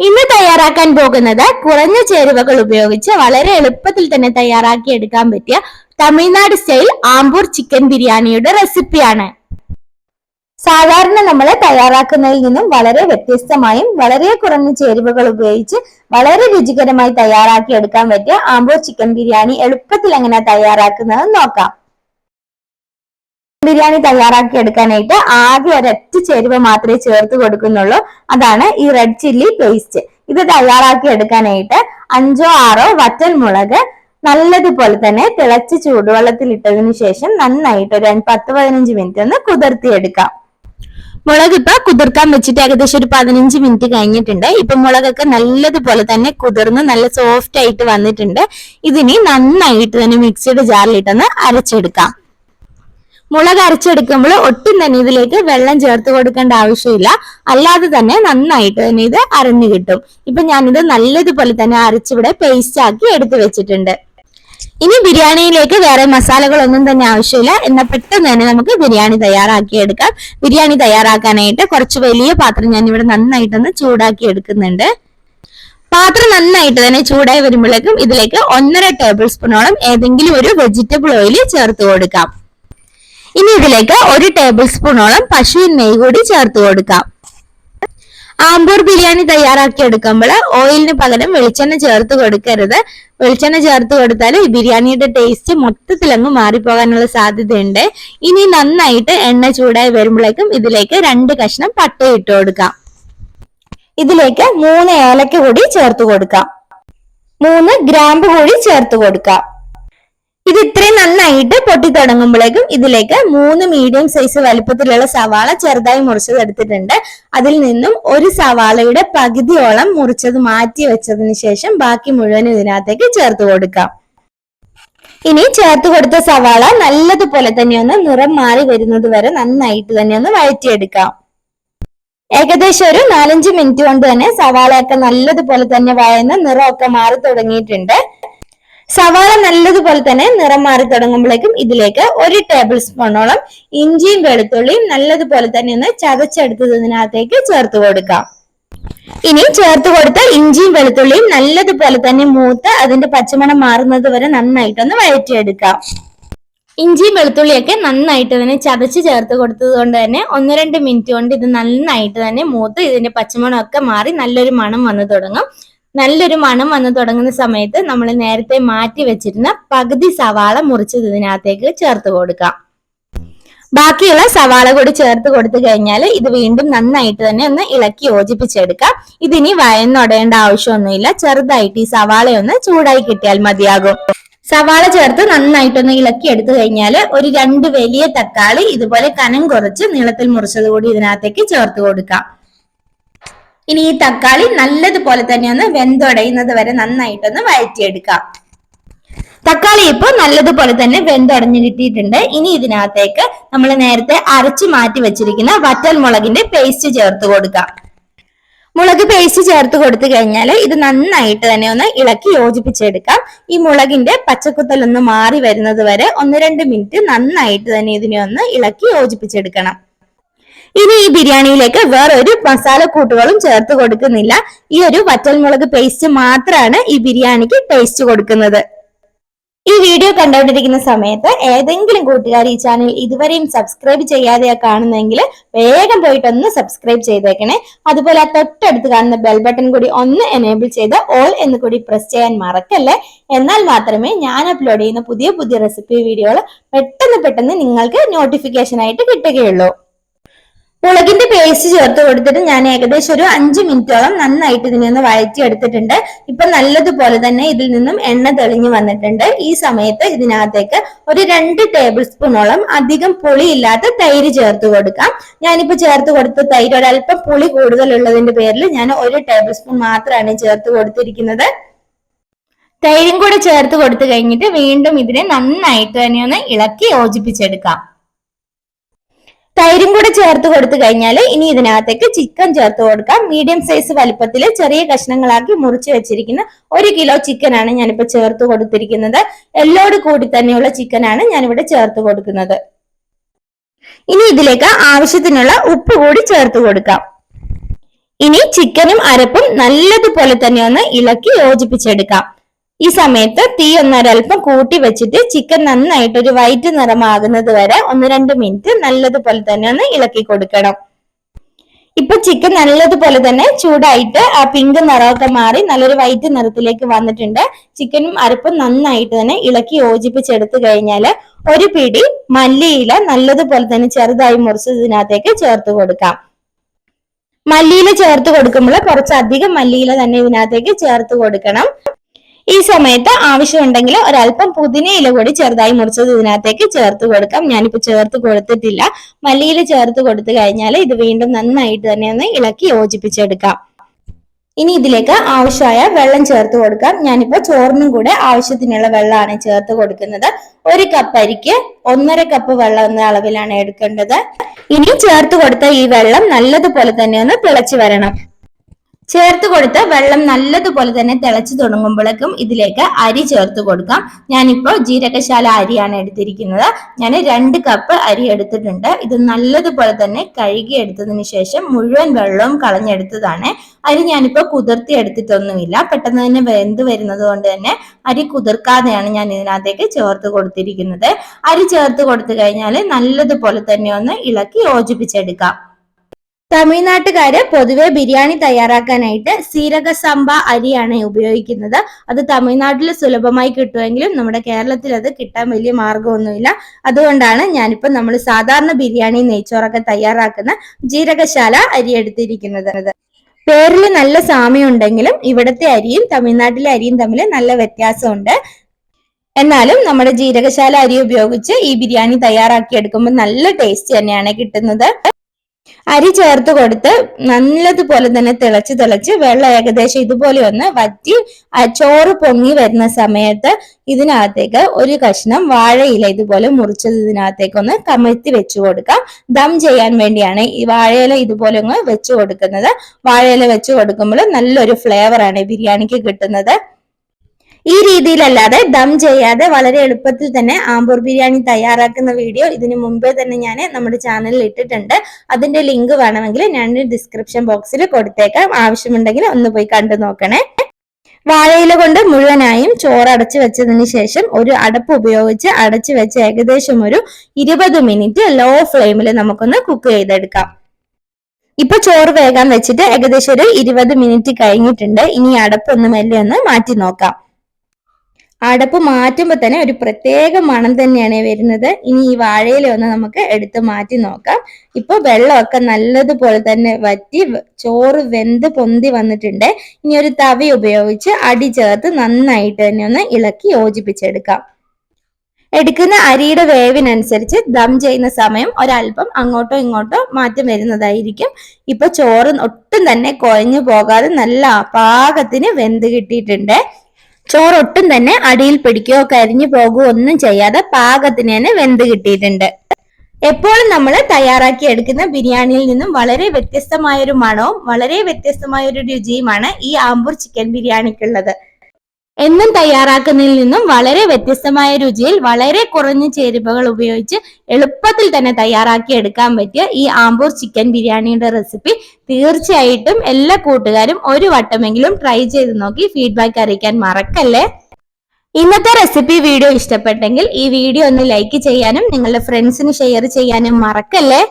ഇന്ന് തയ്യാറാക്കാൻ പോകുന്നത് കുറഞ്ഞ ചേരുവകൾ ഉപയോഗിച്ച് വളരെ എളുപ്പത്തിൽ തന്നെ തയ്യാറാക്കി എടുക്കാൻ പറ്റിയ തമിഴ്നാട് സ്റ്റൈൽ ആമ്പൂർ ചിക്കൻ ബിരിയാണിയുടെ റെസിപ്പിയാണ് സാധാരണ നമ്മൾ തയ്യാറാക്കുന്നതിൽ നിന്നും വളരെ വ്യത്യസ്തമായും വളരെ കുറഞ്ഞ ചേരുവകൾ ഉപയോഗിച്ച് വളരെ രുചികരമായി തയ്യാറാക്കി എടുക്കാൻ പറ്റിയ ആമ്പൂർ ചിക്കൻ ബിരിയാണി എളുപ്പത്തിൽ എങ്ങനെ തയ്യാറാക്കുന്നത് നോക്കാം. ബിരിയാണി തയ്യാറാക്കി എടുക്കാനായിട്ട് ആകെ ഒരൊറ്റ ചേരുവ മാത്രമേ ചേർത്ത് കൊടുക്കുന്നുള്ളൂ. അതാണ് ഈ റെഡ് ചില്ലി പേസ്റ്റ് ഇത് തയ്യാറാക്കി എടുക്കാനായിട്ട് അഞ്ചോ ആറോ വറ്റൽ മുളക് നല്ലതുപോലെ തന്നെ തിളച്ച് ചൂടുവെള്ളത്തിൽ ഇട്ടതിന് ശേഷം നന്നായിട്ട് ഒരു പത്ത് പതിനഞ്ച് മിനിറ്റ് ഒന്ന് കുതിർത്തിയെടുക്കാം. മുളക് ഇപ്പൊ കുതിർക്കാൻ വെച്ചിട്ട് ഏകദേശം ഒരു പതിനഞ്ച് മിനിറ്റ് കഴിഞ്ഞിട്ടുണ്ട്. ഇപ്പൊ മുളകൊക്കെ നല്ലതുപോലെ തന്നെ കുതിർന്ന് നല്ല സോഫ്റ്റ് ആയിട്ട് വന്നിട്ടുണ്ട്. ഇതിനി നന്നായിട്ട് തന്നെ മിക്സിയുടെ ജാറിലിട്ടൊന്ന് അരച്ചെടുക്കാം. മുളക് അരച്ചെടുക്കുമ്പോൾ ഒട്ടും തന്നെ ഇതിലേക്ക് വെള്ളം ചേർത്ത് കൊടുക്കേണ്ട ആവശ്യമില്ല. അല്ലാതെ തന്നെ നന്നായിട്ട് തന്നെ ഇത് അരഞ്ഞു കിട്ടും. ഇപ്പൊ ഞാനിത് നല്ലതുപോലെ തന്നെ അരച്ചിവിടെ പേസ്റ്റ് ആക്കി എടുത്തു വെച്ചിട്ടുണ്ട്. ഇനി ബിരിയാണിയിലേക്ക് വേറെ മസാലകളൊന്നും തന്നെ ആവശ്യമില്ല. എന്നാൽ പെട്ടെന്ന് തന്നെ നമുക്ക് ബിരിയാണി തയ്യാറാക്കി എടുക്കാം. ബിരിയാണി തയ്യാറാക്കാനായിട്ട് കുറച്ച് വലിയ പാത്രം ഞാൻ ഇവിടെ നന്നായിട്ടൊന്ന് ചൂടാക്കി എടുക്കുന്നുണ്ട്. പാത്രം നന്നായിട്ട് തന്നെ ചൂടായി വരുമ്പോഴേക്കും ഇതിലേക്ക് ഒന്നര ടേബിൾ സ്പൂണോളം ഏതെങ്കിലും ഒരു വെജിറ്റബിൾ ഓയിൽ ചേർത്ത് കൊടുക്കാം. ഇനി ഇതിലേക്ക് ഒരു ടേബിൾ സ്പൂണോളം പശുവിൻ നെയ്യ് കൂടി ചേർത്ത് കൊടുക്കാം. ആമ്പൂർ ബിരിയാണി തയ്യാറാക്കി എടുക്കുമ്പോൾ ഓയിലിന് പകരം വെളിച്ചെണ്ണ ചേർത്ത് കൊടുക്കരുത്. വെളിച്ചെണ്ണ ചേർത്ത് കൊടുത്താൽ ഈ ബിരിയാണിയുടെ ടേസ്റ്റ് മൊത്തത്തിൽ അങ്ങ് മാറിപ്പോകാനുള്ള സാധ്യതയുണ്ട്. ഇനി നന്നായിട്ട് എണ്ണ ചൂടായി വരുമ്പോഴേക്കും ഇതിലേക്ക് രണ്ട് കഷ്ണം പട്ട ഇട്ട് കൊടുക്കാം. ഇതിലേക്ക് മൂന്ന് ഏലക്ക കൂടി ചേർത്ത് കൊടുക്കാം. മൂന്ന് ഗ്രാമ്പ് കൂടി ചേർത്ത് കൊടുക്കാം. ഇത് ഇത്രയും നന്നായിട്ട് പൊട്ടി തുടങ്ങുമ്പോഴേക്കും ഇതിലേക്ക് മൂന്ന് മീഡിയം സൈസ് വലുപ്പത്തിലുള്ള സവാള ചെറുതായി മുറിച്ചത് എടുത്തിട്ടുണ്ട്. അതിൽ നിന്നും ഒരു സവാളയുടെ പകുതിയോളം മുറിച്ചത് മാറ്റി വെച്ചതിന് ശേഷം ബാക്കി മുഴുവൻ ഇതിനകത്തേക്ക് ചേർത്ത് കൊടുക്കാം. ഇനി ചേർത്ത് കൊടുത്ത സവാള നല്ലതുപോലെ തന്നെ ഒന്ന് നിറം മാറി വരുന്നത് വരെ നന്നായിട്ട് തന്നെ ഒന്ന് വഴറ്റിയെടുക്കാം. ഏകദേശം ഒരു നാലഞ്ച് മിനിറ്റ് കൊണ്ട് തന്നെ സവാളയൊക്കെ നല്ലതുപോലെ തന്നെ വഴന്ന് നിറമൊക്കെ മാറി തുടങ്ങിയിട്ടുണ്ട്. സവാള നല്ലതുപോലെ തന്നെ നിറം മാറി തുടങ്ങുമ്പോഴേക്കും ഇതിലേക്ക് ഒരു ടേബിൾ സ്പൂണോളം ഇഞ്ചിയും വെളുത്തുള്ളിയും നല്ലതുപോലെ തന്നെ ഒന്ന് ചതച്ചെടുത്തത് ഇതിനകത്തേക്ക് ചേർത്ത് കൊടുക്കാം. ഇനി ചേർത്ത് കൊടുത്ത ഇഞ്ചിയും വെളുത്തുള്ളിയും നല്ലതുപോലെ തന്നെ മൂത്ത് അതിന്റെ പച്ചമണം മാറുന്നത് വരെ നന്നായിട്ടൊന്ന് വഴറ്റിയെടുക്കാം. ഇഞ്ചിയും വെളുത്തുള്ളിയൊക്കെ നന്നായിട്ട് തന്നെ ചതച്ച് ചേർത്ത് കൊടുത്തത് കൊണ്ട് തന്നെ ഒന്ന് രണ്ട് മിനിറ്റ് കൊണ്ട് ഇത് നന്നായിട്ട് തന്നെ മൂത്ത് ഇതിന്റെ പച്ചമണമൊക്കെ മാറി നല്ലൊരു മണം വന്നു തുടങ്ങും. നല്ലൊരു മണം വന്നു തുടങ്ങുന്ന സമയത്ത് നമ്മൾ നേരത്തെ മാറ്റി വെച്ചിരുന്ന പകുതി സവാള മുറിച്ചത് ഇതിനകത്തേക്ക് ചേർത്ത് കൊടുക്കാം. ബാക്കിയുള്ള സവാള കൂടി ചേർത്ത് കൊടുത്തു കഴിഞ്ഞാൽ ഇത് വീണ്ടും നന്നായിട്ട് തന്നെ ഒന്ന് ഇളക്കി യോജിപ്പിച്ചെടുക്കാം. ഇതിനി വയന്നൊടേണ്ട ആവശ്യമൊന്നുമില്ല. ചെറുതായിട്ട് ഈ സവാള ഒന്ന് ചൂടായി കിട്ടിയാൽ മതിയാകും. സവാള ചേർത്ത് നന്നായിട്ടൊന്ന് ഇളക്കി എടുത്തു കഴിഞ്ഞാൽ ഒരു രണ്ട് വലിയ തക്കാളി ഇതുപോലെ കനം കുറച്ച് നീളത്തിൽ മുറിച്ചത് കൂടി ഇതിനകത്തേക്ക് ചേർത്ത് കൊടുക്കാം. ഇനി ഈ തക്കാളി നല്ലതുപോലെ തന്നെ ഒന്ന് വെന്തുടയുന്നത് വരെ നന്നായിട്ടൊന്ന് വഴറ്റിയെടുക്കാം. തക്കാളി ഇപ്പോൾ നല്ലതുപോലെ തന്നെ വെന്തുടഞ്ഞു കിട്ടിയിട്ടുണ്ട്. ഇനി ഇതിനകത്തേക്ക് നമ്മൾ നേരത്തെ അരച്ചു മാറ്റി വെച്ചിരിക്കുന്ന വറ്റൽ മുളകിന്റെ പേസ്റ്റ് ചേർത്ത് കൊടുക്കാം. മുളക് പേസ്റ്റ് ചേർത്ത് കൊടുത്തു കഴിഞ്ഞാൽ ഇത് നന്നായിട്ട് തന്നെ ഒന്ന് ഇളക്കി യോജിപ്പിച്ചെടുക്കാം. ഈ മുളകിന്റെ പച്ചക്കുത്തലൊന്ന് മാറി വരുന്നത് വരെ ഒന്ന് രണ്ട് മിനിറ്റ് നന്നായിട്ട് തന്നെ ഇതിനെ ഒന്ന് ഇളക്കി യോജിപ്പിച്ചെടുക്കണം. ഇനി ഈ ബിരിയാണിയിലേക്ക് വേറെ ഒരു മസാല കൂട്ടുകളും ചേർത്ത് കൊടുക്കുന്നില്ല. ഈ ഒരു വറ്റൽമുളക് പേസ്റ്റ് മാത്രമാണ് ഈ ബിരിയാണിക്ക് ടേസ്റ്റ് കൊടുക്കുന്നത്. ഈ വീഡിയോ കണ്ടുകൊണ്ടിരിക്കുന്ന സമയത്ത് ഏതെങ്കിലും കൂട്ടുകാർ ഈ ചാനൽ ഇതുവരെയും സബ്സ്ക്രൈബ് ചെയ്യാതെയാ കാണുന്നെങ്കിൽ വേഗം പോയിട്ടൊന്ന് സബ്സ്ക്രൈബ് ചെയ്തേക്കണേ. അതുപോലെ ആ തൊട്ടടുത്ത് കാണുന്ന ബെൽ ബട്ടൺ കൂടി ഒന്ന് എനേബിൾ ചെയ്ത് ഓൾ എന്ന് കൂടി പ്രസ് ചെയ്യാൻ മറക്കല്ലേ? എന്നാൽ മാത്രമേ ഞാൻ അപ്ലോഡ് ചെയ്യുന്ന പുതിയ പുതിയ റെസിപ്പി വീഡിയോകൾ പെട്ടെന്ന് പെട്ടെന്ന് നിങ്ങൾക്ക് നോട്ടിഫിക്കേഷൻ ആയിട്ട് കിട്ടുകയുള്ളൂ. മുളകിന്റെ പേസ്റ്റ് ചേർത്ത് കൊടുത്തിട്ട് ഞാൻ ഏകദേശം ഒരു അഞ്ച് മിനിറ്റോളം നന്നായിട്ട് ഇതിനെ ഒന്ന് വഴറ്റി എടുത്തിട്ടുണ്ട് ഇപ്പൊ നല്ലതുപോലെ തന്നെ ഇതിൽ നിന്നും എണ്ണ തെളിഞ്ഞു വന്നിട്ടുണ്ട്. ഈ സമയത്ത് ഇതിനകത്തേക്ക് ഒരു രണ്ട് ടേബിൾ സ്പൂണോളം അധികം പുളിയില്ലാത്ത തൈര് ചേർത്ത് കൊടുക്കാം. ഞാനിപ്പോ ചേർത്ത് കൊടുത്ത തൈര് ഒരല്പം പുളി കൂടുതലുള്ളതിന്റെ പേരിൽ ഞാൻ ഒരു ടേബിൾ സ്പൂൺ മാത്രമാണ് ചേർത്ത് കൊടുത്തിരിക്കുന്നത്. തൈരും കൂടെ ചേർത്ത് കൊടുത്തു കഴിഞ്ഞിട്ട് വീണ്ടും ഇതിനെ നന്നായിട്ട് തന്നെ ഒന്ന് ഇളക്കി യോജിപ്പിച്ചെടുക്കാം. തൈരും കൂടെ ചേർത്ത് കൊടുത്തു കഴിഞ്ഞാൽ ഇനി ഇതിനകത്തേക്ക് ചിക്കൻ ചേർത്ത് കൊടുക്കാം. മീഡിയം സൈസ് വലുപ്പത്തിൽ ചെറിയ കഷ്ണങ്ങളാക്കി മുറിച്ച് വെച്ചിരിക്കുന്ന ഒരു കിലോ ചിക്കനാണ് ഞാനിപ്പോ ചേർത്ത് കൊടുത്തിരിക്കുന്നത്. എല്ലോട് കൂടി തന്നെയുള്ള ചിക്കനാണ് ഞാനിവിടെ ചേർത്ത് കൊടുക്കുന്നത്. ഇനി ഇതിലേക്ക് ആവശ്യത്തിനുള്ള ഉപ്പ് കൂടി ചേർത്ത് കൊടുക്കാം. ഇനി ചിക്കനും അരപ്പും നല്ലതുപോലെ തന്നെ ഒന്ന് ഇളക്കി യോജിപ്പിച്ചെടുക്കാം. ഈ സമയത്ത് തീ ഒന്നൊരൽപ്പം കൂട്ടി വെച്ചിട്ട് ചിക്കൻ നന്നായിട്ട് ഒരു വൈറ്റ് നിറമാകുന്നത് വരെ ഒന്ന് രണ്ട് മിനിറ്റ് നല്ലതുപോലെ തന്നെ ഒന്ന് ഇളക്കി കൊടുക്കണം. ഇപ്പൊ ചിക്കൻ നല്ലതുപോലെ തന്നെ ചൂടായിട്ട് ആ പിങ്ക് നിറമൊക്കെ മാറി നല്ലൊരു വൈറ്റ് നിറത്തിലേക്ക് വന്നിട്ടുണ്ട്. ചിക്കനും അരപ്പും നന്നായിട്ട് തന്നെ ഇളക്കി യോജിപ്പിച്ചെടുത്തു കഴിഞ്ഞാൽ ഒരു പിടി മല്ലിയില നല്ലതുപോലെ തന്നെ ചെറുതായി മുറിച്ചതിനകത്തേക്ക് ചേർത്ത് കൊടുക്കാം. മല്ലിയില ചേർത്ത് കൊടുക്കുമ്പോൾ കുറച്ചധികം മല്ലിയില തന്നെ ഇതിനകത്തേക്ക് ചേർത്ത് കൊടുക്കണം. ഈ സമയത്ത് ആവശ്യമുണ്ടെങ്കിൽ ഒരല്പം പുതിനയില കൂടി ചെറുതായി മുറിച്ചത് ഇതിനകത്തേക്ക് ചേർത്ത് കൊടുക്കാം. ഞാനിപ്പോ ചേർത്ത് കൊടുത്തിട്ടില്ല. മല്ലിയില ചേർത്ത് കൊടുത്തു കഴിഞ്ഞാൽ ഇത് വീണ്ടും നന്നായിട്ട് തന്നെ ഒന്ന് ഇളക്കി യോജിപ്പിച്ചെടുക്കാം. ഇനി ഇതിലേക്ക് ആവശ്യമായ വെള്ളം ചേർത്ത് കൊടുക്കാം. ഞാനിപ്പോ ചോറിനും കൂടെ ആവശ്യത്തിനുള്ള വെള്ളമാണ് ചേർത്ത് കൊടുക്കുന്നത്. ഒരു കപ്പ് അരിക്ക് ഒന്നര കപ്പ് വെള്ളം എന്ന അളവിലാണ് എടുക്കേണ്ടത്. ഇനി ചേർത്ത് കൊടുത്ത ഈ വെള്ളം നല്ലതുപോലെ തന്നെ ഒന്ന് തിളച്ചു വരണം. ചേർത്ത് കൊടുത്ത് വെള്ളം നല്ലതുപോലെ തന്നെ തിളച്ചു തുടങ്ങുമ്പോഴേക്കും ഇതിലേക്ക് അരി ചേർത്ത് കൊടുക്കാം. ഞാനിപ്പോൾ ജീരകശാല അരിയാണ് എടുത്തിരിക്കുന്നത്. ഞാൻ രണ്ട് കപ്പ് അരി എടുത്തിട്ടുണ്ട്. ഇത് നല്ലതുപോലെ തന്നെ കഴുകി എടുത്തതിന് ശേഷം മുഴുവൻ വെള്ളവും കളഞ്ഞെടുത്തതാണ്. അരി ഞാനിപ്പോൾ കുതിർത്തി എടുത്തിട്ടൊന്നുമില്ല. പെട്ടെന്ന് തന്നെ വെന്ത് വരുന്നത് കൊണ്ട് തന്നെ അരി കുതിർക്കാതെയാണ് ഞാൻ ഇതിനകത്തേക്ക് ചേർത്ത് കൊടുത്തിരിക്കുന്നത്. അരി ചേർത്ത് കൊടുത്തു കഴിഞ്ഞാൽ നല്ലതുപോലെ തന്നെ ഒന്ന് ഇളക്കി യോജിപ്പിച്ചെടുക്കാം. തമിഴ്നാട്ടുകാര് പൊതുവെ ബിരിയാണി തയ്യാറാക്കാനായിട്ട് സീരക സമ്പ അരിയാണ് ഉപയോഗിക്കുന്നത്. അത് തമിഴ്നാട്ടിൽ സുലഭമായി കിട്ടുമെങ്കിലും നമ്മുടെ കേരളത്തിൽ അത് കിട്ടാൻ വലിയ മാർഗമൊന്നുമില്ല അതുകൊണ്ടാണ് ഞാനിപ്പോൾ നമ്മൾ സാധാരണ ബിരിയാണി നെയ്ച്ചോറൊക്കെ തയ്യാറാക്കുന്ന ജീരകശാല അരി എടുത്തിരിക്കുന്നത്. പേരിൽ നല്ല സാമ്യം ഉണ്ടെങ്കിലും ഇവിടുത്തെ അരിയും തമിഴ്നാട്ടിലെ അരിയും തമ്മിൽ നല്ല വ്യത്യാസമുണ്ട്. എന്നാലും നമ്മുടെ ജീരകശാല അരി ഉപയോഗിച്ച് ഈ ബിരിയാണി തയ്യാറാക്കി എടുക്കുമ്പോൾ നല്ല ടേസ്റ്റ് തന്നെയാണ് കിട്ടുന്നത്. അരി ചേർത്ത് കൊടുത്ത് നല്ലതുപോലെ തന്നെ തിളച്ച് തിളച്ച് വെള്ളം ഏകദേശം ഇതുപോലെ ഒന്ന് വറ്റി ചോറ് പൊങ്ങി വരുന്ന സമയത്ത് ഇതിനകത്തേക്ക് ഒരു കഷ്ണം വാഴയില ഇതുപോലെ മുറിച്ചത് ഇതിനകത്തേക്ക് ഒന്ന് കമഴ്ത്തി വെച്ചു കൊടുക്കാം. ദം ചെയ്യാൻ വേണ്ടിയാണ് ഈ വാഴയില ഇതുപോലെ ഒന്ന് വെച്ചു കൊടുക്കുന്നത്. വാഴയില വെച്ചു കൊടുക്കുമ്പോൾ നല്ലൊരു ഫ്ലേവർ ആണ് ബിരിയാണിക്ക് കിട്ടുന്നത്. ഈ രീതിയിലല്ലാതെ ദം ചെയ്യാതെ വളരെ എളുപ്പത്തിൽ തന്നെ ആമ്പൂർ ബിരിയാണി തയ്യാറാക്കുന്ന വീഡിയോ ഇതിന് മുമ്പേ തന്നെ ഞാൻ നമ്മുടെ ചാനലിൽ ഇട്ടിട്ടുണ്ട്. അതിന്റെ ലിങ്ക് വേണമെങ്കിൽ ഞാൻ ഡിസ്ക്രിപ്ഷൻ ബോക്സിൽ കൊടുത്തേക്കാം. ആവശ്യമുണ്ടെങ്കിൽ ഒന്ന് പോയി കണ്ടു നോക്കണേ. വാഴയില കൊണ്ട് മുഴുവനായും ചോറ് അടച്ചു വെച്ചതിന് ശേഷം ഒരു അടപ്പ് ഉപയോഗിച്ച് അടച്ചു വെച്ച് ഏകദേശം ഒരു ഇരുപത് മിനിറ്റ് ലോ ഫ്ലെയിമിൽ നമുക്കൊന്ന് കുക്ക് ചെയ്തെടുക്കാം. ഇപ്പൊ ചോറ് വേഗം വെച്ചിട്ട് ഏകദേശം ഒരു ഇരുപത് മിനിറ്റ് കഴിഞ്ഞിട്ടുണ്ട്. ഇനി അടപ്പ് ഒന്ന് മെല്ലെ ഒന്ന് മാറ്റി നോക്കാം. അടപ്പ് മാറ്റുമ്പോൾ തന്നെ ഒരു പ്രത്യേക മണം തന്നെയാണ് വരുന്നത്. ഇനി ഈ വാഴയില ഒന്ന് നമുക്ക് എടുത്തു മാറ്റി നോക്കാം. ഇപ്പൊ വെള്ളമൊക്കെ നല്ലതുപോലെ തന്നെ വറ്റി ചോറ് വെന്ത് പൊന്തി വന്നിട്ടുണ്ട്. ഇനി ഒരു തവി ഉപയോഗിച്ച് അടി ചേർത്ത് നന്നായിട്ട് തന്നെ ഒന്ന് ഇളക്കി യോജിപ്പിച്ചെടുക്കാം. എടുക്കുന്ന അരിയുടെ വേവിനനുസരിച്ച് ദം ചെയ്യുന്ന സമയം ഒരല്പം അങ്ങോട്ടോ ഇങ്ങോട്ടോ മാറ്റം വരുന്നതായിരിക്കും. ഇപ്പൊ ചോറ് ഒട്ടും തന്നെ കുഴഞ്ഞു പോകാതെ നല്ല പാകത്തിന് വെന്ത് കിട്ടിയിട്ടുണ്ട്. ചോറൊട്ടും തന്നെ അടിയിൽ പിടിക്കുകയോ കരിഞ്ഞു പോകുകയോ ഒന്നും ചെയ്യാതെ പാകത്തിന് തന്നെ വെന്ത് കിട്ടിയിട്ടുണ്ട്. എപ്പോഴും നമ്മൾ തയ്യാറാക്കി എടുക്കുന്ന ബിരിയാണിയിൽ നിന്നും വളരെ വ്യത്യസ്തമായ ഒരു മണവും വളരെ വ്യത്യസ്തമായ ഒരു രുചിയുമാണ് ഈ ആമ്പൂർ ചിക്കൻ ബിരിയാണിക്കുള്ളത്. എന്നും തയ്യാറാക്കുന്നതിൽ നിന്നും വളരെ വ്യത്യസ്തമായ രുചിയിൽ വളരെ കുറഞ്ഞ ചേരുവകൾ ഉപയോഗിച്ച് എളുപ്പത്തിൽ തന്നെ തയ്യാറാക്കി എടുക്കാൻ പറ്റിയ ഈ ആമ്പൂർ ചിക്കൻ ബിരിയാണിയുടെ റെസിപ്പി തീർച്ചയായിട്ടും എല്ലാ കൂട്ടുകാരും ഒരു വട്ടമെങ്കിലും ട്രൈ ചെയ്ത് നോക്കി ഫീഡ്ബാക്ക് അറിയിക്കാൻ മറക്കല്ലേ? ഇന്നത്തെ റെസിപ്പി വീഡിയോ ഇഷ്ടപ്പെട്ടെങ്കിൽ ഈ വീഡിയോ ഒന്ന് ലൈക്ക് ചെയ്യാനും നിങ്ങളുടെ ഫ്രണ്ട്സിന് ഷെയർ ചെയ്യാനും മറക്കല്ലേ?